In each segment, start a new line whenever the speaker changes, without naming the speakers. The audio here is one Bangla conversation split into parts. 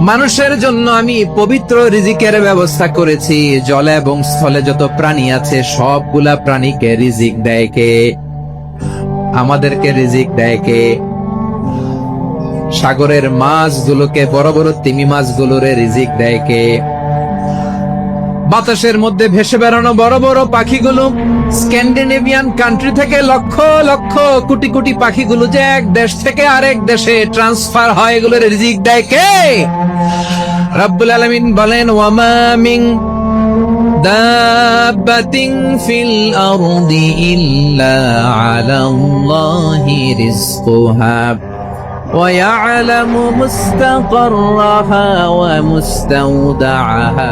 মানুষের জন্য আমি পবিত্র রিজিকের ব্যবস্থা করেছি। জলে এবং স্থলে যত প্রাণী আছে, সবগুলা প্রাণীকে রিজিক দেয় কে? আমাদেরকে রিজিক দেয় কে? সাগরের মাছগুলোকে, বড় বড় তিমি মাছগুলোরে রিজিক দেয় কে? বাতাসের মধ্যে ভেসে বেড়ানো বড় বড় পাখিগুলো স্ক্যান্ডিনেভিয়ান কান্ট্রি থেকে লক্ষ লক্ষ কোটি কোটি পাখিগুলো যে এক দেশ থেকে আরেক দেশে ট্রান্সফার হয় এগুলোর রিজিক দেয় কে রাব্বুল আলামিন বলেন ওয়ামা মিন দাব্বাতিন ফিল আরদি ইল্লা আলাল্লাহি রিজকুহা ويعلم مستقرها ومستودعها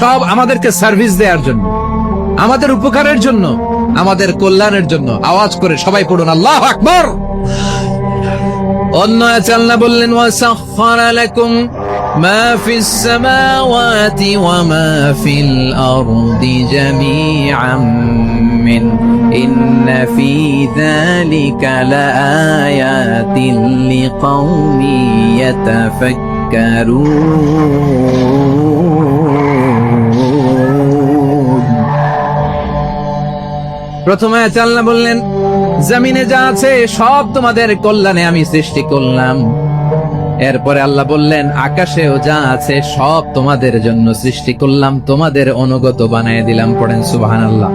সব আমাদেরকে সার্ভিস দেওয়ার জন্য, আমাদের উপকারের জন্য, আমাদের কল্যাণের জন্য আওয়াজ করে সবাই পড়ুন, আল্লাহ আকবর। অন্য আল্লাহ বললেন ওয়াসাখখার লাকুম মা ওয়া মিন প্রথমে আল্লাহ বললেন, জমিনে যা আছে, সব তোমাদের কল্যাণে আমি সৃষ্টি করলাম। এরপরে আল্লাহ বললেন, আকাশেও যা আছে, সব তোমাদের জন্য সৃষ্টি করলাম, তোমাদের অনুগত বানিয়ে দিলাম। পড়েন সুবাহান আল্লাহ